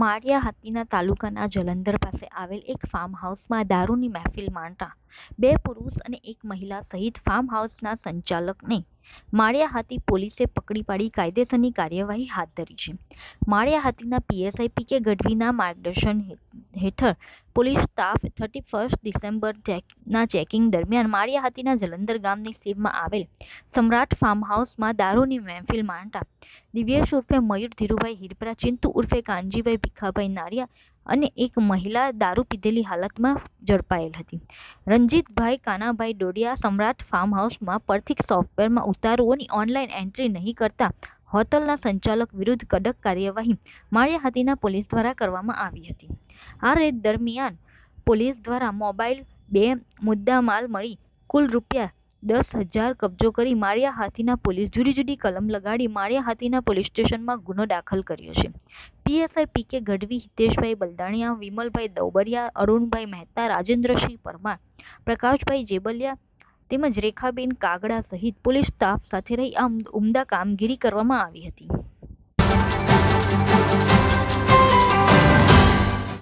માળિયા હાથીના તાલુકાના જલંધર પાસે આવેલ એક ફાર્મ હાઉસમાં દારૂની મહેફિલ માણતા બે પુરુષ અને એક મહિલા સહિત ફાર્મ હાઉસના સંચાલકને માળિયા હાથી પોલીસે પકડી પાડી કાયદેસરની કાર્યવાહી હાથ ધરી છે. માળિયા હાથીના પીએસઆઈ પી કે ગઢવીના માર્ગદર્શન હેઠળ police staff thirty first December ના ચેકિંગ દરમિયાન માળિયા હાથીના જલંધર ગામની સીમમાં આવેલ સમ્રાટ ફાર્મ હાઉસમાં દારૂની મહેફિલ માંડતા દિવ્યેશ ઉર્ફે મયુર ધીરુભાઈ હિરપરા ચિંતુ ઉર્ફે કાનજીભાઈ ભીખાભાઈ નારિયા અને એક મહિલા દારૂ પીધેલી હાલતમાં ઝડપાયેલ હતી. રંજીતભાઈ કાનાભાઈ ડોડિયા સમ્રાટ ફાર્મ હાઉસમાં પરથી સોફ્ટવેરમાં ઉતારુઓની ઓનલાઈન એન્ટ્રી નહીં કરતા હોટલના સંચાલક વિરુદ્ધ કડક કાર્યવાહી માળિયા હાથીના પોલીસ દ્વારા કરવામાં આવી હતી. આ રેડ દરમિયાન પોલીસ દ્વારા મોબાઈલ બે મુદ્દામાલ મળી કુલ રૂપિયા દસ હજાર કબજો કરી માળિયા હાથીના પોલીસ જુદી જુદી કલમ લગાડી માળિયા હાથીના પોલીસ સ્ટેશનમાં ગુનો દાખલ કર્યો છે. પીએસઆઈ પી કે ગઢવી, હિતેશભાઈ બલદાણિયા, વિમલભાઈ દૌબરિયા, અરુણભાઈ મહેતા, રાજેન્દ્રસિંહ પરમાર, પ્રકાશભાઈ જેબલિયા તેમજ રેખાબેન કાગડા સહિત પોલીસ સ્ટાફ સાથે રહી આમ ઉમદા કામગીરી કરવામાં આવી હતી.